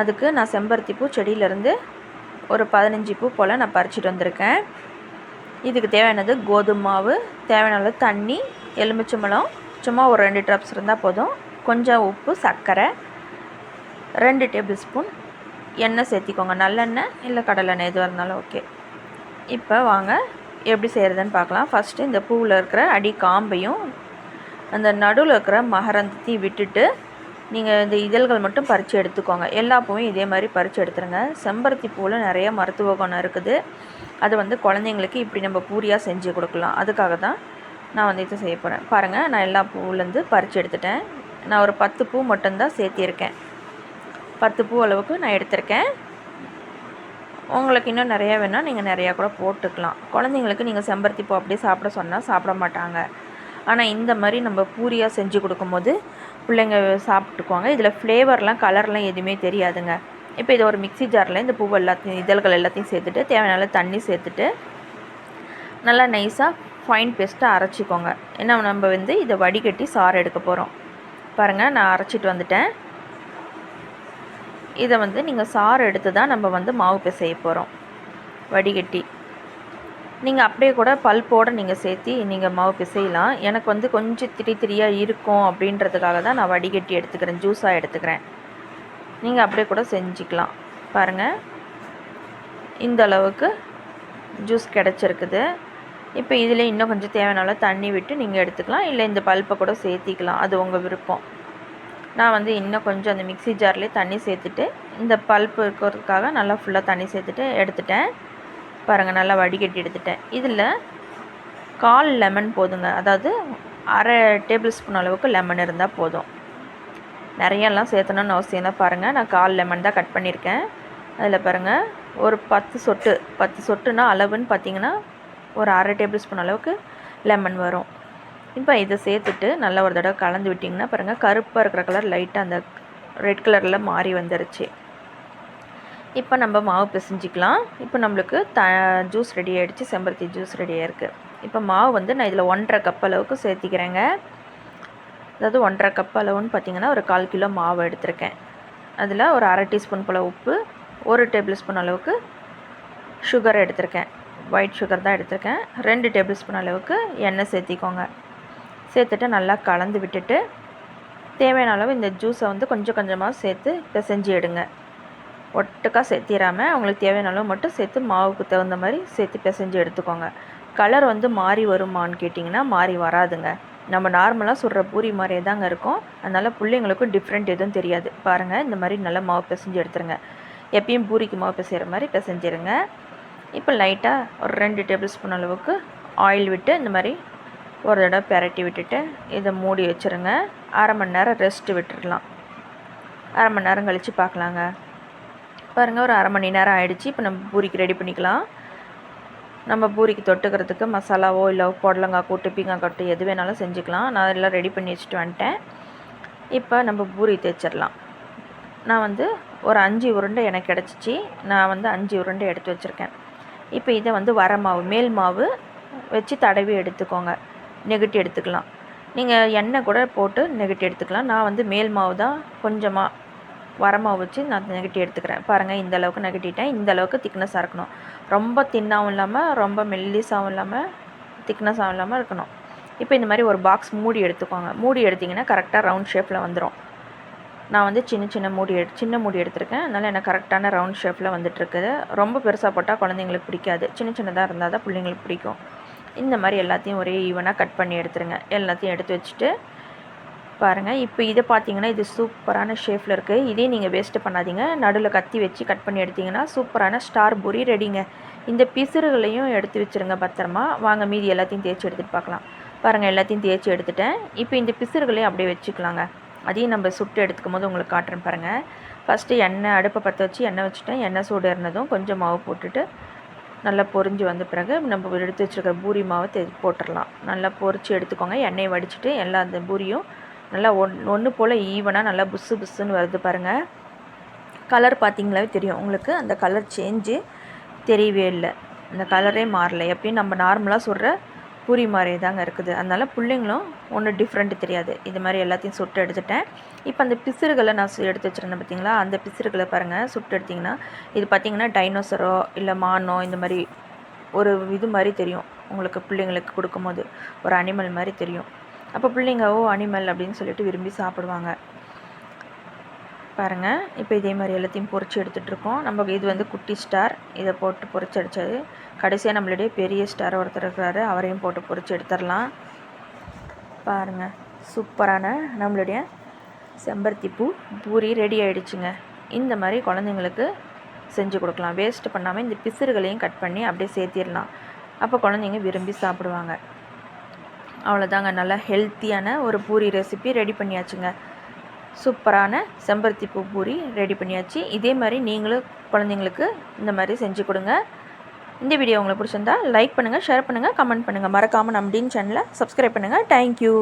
அதுக்கு நான் செம்பருத்தி பூ செடியிலேருந்து ஒரு பதினஞ்சு பூ போல் நான் பறிச்சிட்டு வந்திருக்கேன். இதுக்கு தேவையானது கோதுமை மாவு தேவையான தண்ணி எலுமிச்சம்பழம் சும்மா ஒரு ரெண்டு ட்ராப்ஸ் இருந்தால் போதும். கொஞ்சம் உப்பு சர்க்கரை ரெண்டு டேபிள் ஸ்பூன் எண்ணெய் சேர்த்திக்கோங்க. நல்லெண்ணெய் இல்லை கடலெண்ணெய் எதுவாக இருந்தாலும் ஓகே இப்போ வாங்க எப்படி செய்கிறதுன்னு பார்க்கலாம். ஃபஸ்ட்டு இந்த பூவில் இருக்கிற அடி காம்பையும் அந்த நடுவில் இருக்கிற மகரந்தத்தையும் விட்டுட்டு நீங்கள் இந்த இதழ்கள் மட்டும் பறித்து எடுத்துக்கோங்க. எல்லா பூவும் இதே மாதிரி பறித்து எடுத்துருங்க. செம்பருத்தி பூவில் நிறைய மருத்துவ குணம் இருக்குது. அது வந்து குழந்தைங்களுக்கு இப்படி நம்ம பூரியாக செஞ்சு கொடுக்கலாம். அதுக்காக தான் நான் வந்து இதை செய்ய போகிறேன் பாருங்கள் நான் எல்லா பூவிலேருந்து பறித்து எடுத்துட்டேன். நான் ஒரு பத்து பூ மட்டும்தான் சேர்த்திருக்கேன். பத்து பூ அளவுக்கு நான் எடுத்திருக்கேன். உங்களுக்கு இன்னும் நிறையா வேணால் நீங்கள் நிறையா கூட போட்டுக்கலாம். குழந்தைங்களுக்கு நீங்கள் செம்பருத்தி பூ அப்படியே சாப்பிட சொன்னால் சாப்பிட மாட்டாங்க. ஆனால் இந்த மாதிரி நம்ம பூரியாக செஞ்சு கொடுக்கும்போது பிள்ளைங்க சாப்பிட்டுக்குவாங்க. இதில் ஃப்ளேவர்லாம் கலர்லாம் எதுவுமே தெரியாதுங்க. இப்போ இதை ஒரு மிக்ஸி ஜாரில் இந்த பூவை எல்லாத்தையும் இதழ்கள் எல்லாத்தையும் சேர்த்துட்டு தேவையான தண்ணி சேர்த்துட்டு நல்லா நைஸாக ஃபைன் பேஸ்ட்டாக அரைச்சிக்கோங்க. ஏன்னா நம்ம வந்து இதை வடிகட்டி சாறு எடுக்க போகிறோம் பாருங்கள் நான் அரைச்சிட்டு வந்துட்டேன். இதை வந்து நீங்கள் சாறு எடுத்து தான் நம்ம வந்து மாவு பிசைய போகிறோம் வடிகட்டி. நீங்கள் அப்படியே கூட பல்போடு நீங்கள் சேர்த்தி நீங்கள் மாவு பிசையலாம். எனக்கு வந்து கொஞ்சம் திரி திரியாக இருக்கும் அப்படின்றதுக்காக தான் நான் வடிகட்டி எடுத்துக்கிறேன் ஜூஸாக எடுத்துக்கிறேன். நீங்கள் அப்படியே கூட செஞ்சுக்கலாம். பாருங்கள் இந்த அளவுக்கு ஜூஸ் கிடச்சிருக்குது. இப்போ இதில் இன்னும் கொஞ்சம் தேவையான தண்ணி விட்டு நீங்கள் எடுத்துக்கலாம். இல்லை இந்த பல்ப்பை கூட சேர்த்திக்கலாம். அது உங்கள் விருப்பம். நான் வந்து இன்னும் கொஞ்சம் அந்த மிக்ஸி ஜார்லேயே தண்ணி சேர்த்துட்டு இந்த பல்ப் இருக்கிறதுக்காக நல்லா ஃபுல்லாக தண்ணி சேர்த்துட்டு எடுத்துட்டேன். பாருங்கள் நல்லா வடிகட்டி எடுத்துட்டேன். இதில் கால் லெமன் போதுங்க. அதாவது அரை டேபிள் ஸ்பூன் அளவுக்கு லெமன் இருந்தால் போதும். நிறையெல்லாம் சேர்த்தணும்னு அவசியம் தான் பாருங்கள் நான் கால் லெமன் தான் கட் பண்ணியிருக்கேன். அதில் பாருங்கள் ஒரு பத்து சொட்டு பத்து சொட்டுனா அளவுன்னு பார்த்தீங்கன்னா ஒரு அரை டேபிள் ஸ்பூன் அளவுக்கு லெமன் வரும். இப்போ இதை சேர்த்துட்டு நல்லா ஒரு தடவை கலந்து விட்டிங்கன்னா பாருங்கள் கருப்பாக இருக்கிற கலர் லைட்டாக அந்த ரெட் கலரில் மாறி வந்துருச்சு. இப்போ நம்ம மாவு பிசைஞ்சிக்கலாம். இப்போ நம்மளுக்கு த ஜூஸ் ரெடி ஆகிடுச்சு செம்பருத்தி ஜூஸ் ரெடியாக இருக்குது இப்போ மாவு வந்து நான் இதில் ஒன்றரை கப் அளவுக்கு சேர்த்திக்கிறேங்க. அதாவது ஒன்றரை கப் அளவுன்னு பார்த்தீங்கன்னா ஒரு கால் கிலோ மாவு எடுத்திருக்கேன். அதில் ஒரு அரை டீஸ்பூன் போல் உப்பு ஒரு டேபிள் ஸ்பூன் அளவுக்கு சுகர் எடுத்திருக்கேன். ஒயிட் சுகர் தான் எடுத்திருக்கேன். ரெண்டு டேபிள் ஸ்பூன் அளவுக்கு எண்ணெய் சேர்த்திக்கோங்க. சேர்த்துட்டு நல்லா கலந்து விட்டுட்டு தேவையான அளவு இந்த ஜூஸை வந்து கொஞ்சம் கொஞ்சமாக சேர்த்து பிசைஞ்சு எடுங்க. ஒட்டுக்காக சேர்த்திடாமல் உங்களுக்கு தேவையான அளவு மட்டும் சேர்த்து மாவுக்கு தகுந்த மாதிரி சேர்த்து பிசைஞ்சு எடுத்துக்கோங்க. கலர் வந்து மாறி வருமான்னு கேட்டிங்கன்னா மாறி வராதுங்க. நம்ம நார்மலாக சுடுற பூரி மாதிரியே தாங்க இருக்கும். அதனால் பிள்ளைங்களுக்கும் டிஃப்ரெண்ட் எதுவும் தெரியாது. பாருங்கள் இந்த மாதிரி நல்லா மாவு பிசைஞ்சு எடுத்துருங்க. எப்பயும் பூரிக்கு மாவு பிசைகிற மாதிரி பிசைஞ்சிருங்க. இப்போ லைட்டாக ஒரு ரெண்டு டேபிள் ஸ்பூன் அளவுக்கு ஆயில் விட்டு இந்த மாதிரி ஒரு தடவை பெரட்டி விட்டுட்டு இதை மூடி வச்சுருங்க. அரை மணி நேரம் ரெஸ்ட்டு விட்டுடலாம் அரை மணி நேரம் கழித்து பார்க்கலாங்க. பாருங்கள் ஒரு அரை மணி நேரம் ஆகிடுச்சு இப்போ நம்ம பூரிக்கு ரெடி பண்ணிக்கலாம். நம்ம பூரிக்கு தொட்டுக்கிறதுக்கு மசாலாவோ இல்லை புடலங்காய் கூட்டு பீங்காய் கொட்டு எது வேணாலும் செஞ்சுக்கலாம். நான் எல்லாம் ரெடி பண்ணி வச்சுட்டு வந்துட்டேன். இப்போ நம்ம பூரி தேய்ச்சிடலாம். நான் வந்து ஒரு அஞ்சு உருண்டை எனக்கு கிடச்சிச்சு. நான் வந்து அஞ்சு உருண்டை எடுத்து வச்சுருக்கேன். இப்போ இதை வந்து வர மாவு மேல் மாவு வச்சு தடவி எடுத்துக்கோங்க. நெகட்டி எடுத்துக்கலாம். நீங்கள் எண்ணெய் கூட போட்டு நெகட்டி எடுத்துக்கலாம். நான் வந்து மேல் மாவு தான் கொஞ்சமாக வரமாவு வச்சு நான் நெகட்டி எடுத்துக்கிறேன். பாருங்கள் இந்த அளவுக்கு நெகட்டிட்டேன். இந்த அளவுக்கு திக்னஸாக இருக்கணும். ரொம்ப தின்னாகவும் இல்லாமல் ரொம்ப மெல்லிஸாகவும் இல்லாமல் திக்னஸாகவும் இல்லாமல் இருக்கணும். இப்போ இந்த மாதிரி ஒரு பாக்ஸ் மூடி எடுத்துக்கோங்க. மூடி எடுத்திங்கன்னா கரெக்டாக ரவுண்ட் ஷேப்பில் வந்துடும் நான் வந்து சின்ன சின்ன மூடி எடு சின்ன மூடி எடுத்திருக்கேன். அதனால் எனக்கு கரெக்டான ரவுண்ட் ஷேப்பில் வந்துட்டுருக்குது. ரொம்ப பெருசாக போட்டால் குழந்தைங்களுக்கு பிடிக்காது. சின்ன சின்னதாக இருந்தால் தான் பிள்ளைங்களுக்கு பிடிக்கும். இந்த மாதிரி எல்லாத்தையும் ஒரே ஈவனாக கட் பண்ணி எடுத்துருங்க. எல்லாத்தையும் எடுத்து வச்சுட்டு பாருங்கள் இப்போ இதை பார்த்தீங்கன்னா இது சூப்பரான ஷேஃபில் இருக்குது இதே நீங்கள் வேஸ்ட்டு பண்ணாதீங்க. நடுவில் கத்தி வச்சு கட் பண்ணி எடுத்திங்கன்னா சூப்பரான ஸ்டார் பூரி ரெடிங்க இந்த பிசுறுகளையும் எடுத்து வச்சுருங்க பத்திரமா. வாங்க மீதி எல்லாத்தையும் தேய்ச்சி எடுத்துகிட்டு பார்க்கலாம் பாருங்கள் எல்லாத்தையும் தேய்ச்சி எடுத்துட்டேன். இப்போ இந்த பிசுறுகளையும் அப்படியே வச்சுக்கலாங்க. அதையும் நம்ம சுட்டு எடுத்துக்கும் போது உங்களுக்கு காட்டுறேன் பாருங்கள் ஃபஸ்ட்டு எண்ணெய் அடுப்பை பற்ற வச்சு எண்ணெய் வச்சுட்டேன். எண்ணெய் சூடு இருந்ததும் கொஞ்சம் மாவு போட்டுட்டு நல்லா பொரிஞ்சு வந்த பிறகு நம்ம எடுத்து வச்சுருக்க பூரி மாவை போட்டுடலாம் நல்லா பொரிச்சு எடுத்துக்கோங்க. எண்ணெயை வடிச்சிட்டு எல்லா அந்த பூரியும் நல்லா ஒன் ஒன்று போல் ஈவனாக நல்லா புஸ்ஸு புஸ்ஸுன்னு வருது பாருங்கள் கலர் பார்த்தீங்களாவே தெரியும். உங்களுக்கு அந்த கலர் சேஞ்சு தெரியவே இல்லை. அந்த கலரே மாறலை. எப்பயும் நம்ம நார்மலாக சுடுற பூரி மாதிரியே தாங்க இருக்குது. அதனால் பிள்ளைங்களும் ஒன்றும் டிஃப்ரெண்ட் தெரியாது. இது மாதிரி எல்லாத்தையும் சுட்டு எடுத்துட்டேன். இப்போ அந்த பிசுறுகளை நான் எடுத்து வச்சுருந்தேன் பார்த்தீங்களா அந்த பிசுறுகளை பாருங்கள் சுட்டு எடுத்திங்கன்னா இது பார்த்திங்கன்னா டைனோசரோ இல்லை மானோ இந்த மாதிரி ஒரு இது மாதிரி தெரியும். உங்களுக்கு பிள்ளைங்களுக்கு கொடுக்கும்போது. ஒரு அனிமல் மாதிரி தெரியும். அப்போ பிள்ளைங்க ஓ அனிமல் அப்படின்னு சொல்லிட்டு விரும்பி சாப்பிடுவாங்க. பாருங்கள் இப்போ இதே மாதிரி எல்லாத்தையும் பொறிச்சு எடுத்துகிட்ருக்கோம் நம்ம இது வந்து குட்டி ஸ்டார். இதை போட்டு பொறிச்சு அடித்தது கடைசியாக நம்மளுடைய பெரிய ஸ்டார் ஒருத்தர் இருக்கிறாரு அவரையும் போட்டு பொறிச்சு எடுத்துடலாம். பாருங்கள் சூப்பரான நம்மளுடைய செம்பருத்தி பூ பூரி ரெடி ஆகிடுச்சுங்க இந்த மாதிரி குழந்தைங்களுக்கு செஞ்சு கொடுக்கலாம். வேஸ்ட் பண்ணாமல் இந்த பிசுறுகளையும் கட் பண்ணி அப்படியே சேர்த்திடலாம். அப்போ குழந்தைங்க விரும்பி சாப்பிடுவாங்க. அவ்வளோதாங்க நல்லா ஹெல்த்தியான ஒரு பூரி ரெசிபி ரெடி பண்ணியாச்சுங்க. சூப்பரான செம்பருத்தி பூ பூரி ரெடி பண்ணியாச்சு. இதே மாதிரி நீங்களும் குழந்தைங்களுக்கு இந்த மாதிரி செஞ்சு கொடுங்க. இந்த வீடியோ உங்களுக்கு பிடிச்சிருந்தா லைக் பண்ணுங்கள் ஷேர் பண்ணுங்கள் கமெண்ட் பண்ணுங்கள் மறக்காமல் நம்ம டீன் சேனலை சப்ஸ்கிரைப் பண்ணுங்கள் தேங்க்யூ